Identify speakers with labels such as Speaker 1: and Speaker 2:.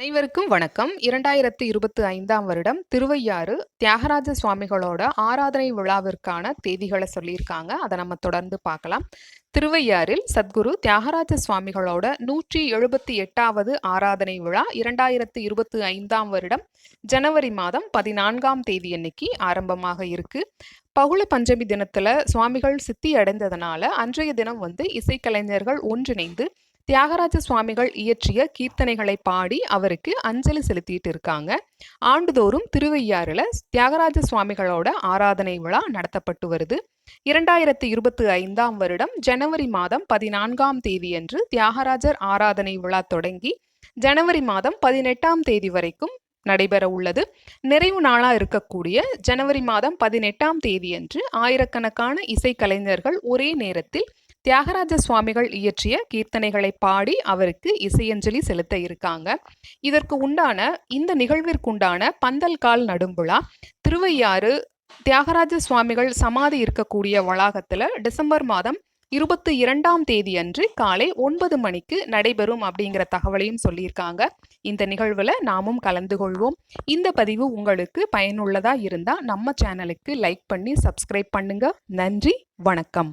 Speaker 1: அனைவருக்கும் வணக்கம். இரண்டாயிரத்தி இருபத்தி ஐந்தாம் வருடம் திருவையாறு தியாகராஜ சுவாமிகளோட ஆராதனை விழாவிற்கான தேதிகளை சொல்லியிருக்காங்க. அதை நம்ம தொடர்ந்து பார்க்கலாம். திருவையாறில் சத்குரு தியாகராஜ சுவாமிகளோட நூற்றி எழுபத்தி எட்டாவது ஆராதனை விழா இரண்டாயிரத்தி இருபத்தி ஐந்தாம் வருடம் ஜனவரி மாதம் பதினான்காம் தேதி அன்னைக்கு ஆரம்பமாக இருக்கு. பகுள பஞ்சமி தினத்துல சுவாமிகள் சித்தி அடைந்ததுனால அன்றைய தினம் வந்து இசைக்கலைஞர்கள் ஒன்றிணைந்து தியாகராஜ சுவாமிகள் இயற்றிய கீர்த்தனைகளை பாடி அவருக்கு அஞ்சலி செலுத்திட்டு இருக்காங்க ஆண்டுதோறும் திருவையாறுல தியாகராஜ சுவாமிகளோட ஆராதனை விழா நடத்தப்பட்டு வருது. இரண்டாயிரத்தி இருபத்தி ஐந்தாம் வருடம் ஜனவரி மாதம் பதினான்காம் தேதியன்று தியாகராஜர் ஆராதனை விழா தொடங்கி ஜனவரி மாதம் பதினெட்டாம் தேதி வரைக்கும் நடைபெற உள்ளது. நிறைவு நாளா இருக்கக்கூடிய ஜனவரி மாதம் பதினெட்டாம் தேதியன்று ஆயிரக்கணக்கான இசைக்கலைஞர்கள் ஒரே நேரத்தில் தியாகராஜ சுவாமிகள் இயற்றிய கீர்த்தனைகளை பாடி அவருக்கு இசையஞ்சலி செலுத்த இருக்காங்க. இதற்கு உண்டான இந்த நிகழ்விற்குண்டான பந்தல் கால் நடும்புழா திருவையாறு தியாகராஜ சுவாமிகள் சமாதி இருக்கக்கூடிய வளாகத்தில் டிசம்பர் மாதம் இருபத்தி இரண்டாம் தேதி அன்று காலை ஒன்பது மணிக்கு நடைபெறும் அப்படிங்கிற தகவலையும் சொல்லியிருக்காங்க. இந்த நிகழ்வில் நாமும் கலந்து கொள்வோம். இந்த பதிவு உங்களுக்கு பயனுள்ளதாக இருந்தால் நம்ம சேனலுக்கு லைக் பண்ணி சப்ஸ்கிரைப் பண்ணுங்க. நன்றி வணக்கம்.